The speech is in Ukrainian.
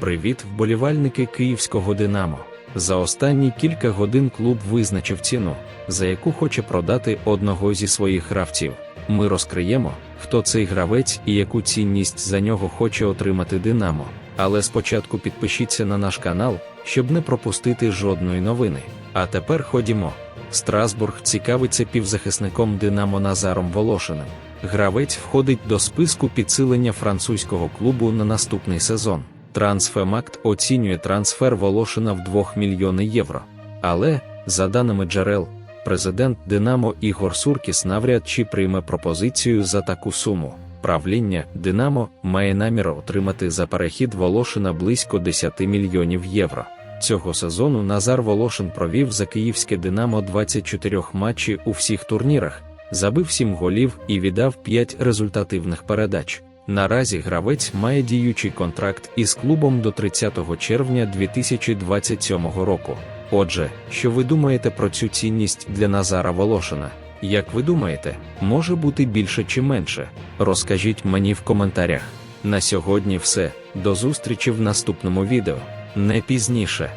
Привіт, вболівальники київського Динамо. За останні кілька годин клуб визначив ціну, за яку хоче продати одного зі своїх гравців. Ми розкриємо, хто цей гравець і яку цінність за нього хоче отримати Динамо. Але спочатку підпишіться на наш канал, щоб не пропустити жодної новини. А тепер ходімо. Страсбург цікавиться півзахисником Динамо Назаром Волошиним. Гравець входить до списку підсилення французького клубу на наступний сезон. Трансфемакт оцінює трансфер Волошина в 2 мільйони євро. Але, за даними джерел, президент Динамо Ігор Суркіс навряд чи прийме пропозицію за таку суму. Правління Динамо має намір отримати за перехід Волошина близько 10 мільйонів євро. Цього сезону Назар Волошин провів за київське Динамо 24 матчі у всіх турнірах, забив 7 голів і віддав 5 результативних передач. Наразі гравець має діючий контракт із клубом до 30 червня 2027 року. Отже, що ви думаєте про цю цінність для Назара Волошина? Як ви думаєте, може бути більше чи менше? Розкажіть мені в коментарях. На сьогодні все. До зустрічі в наступному відео. Не пізніше.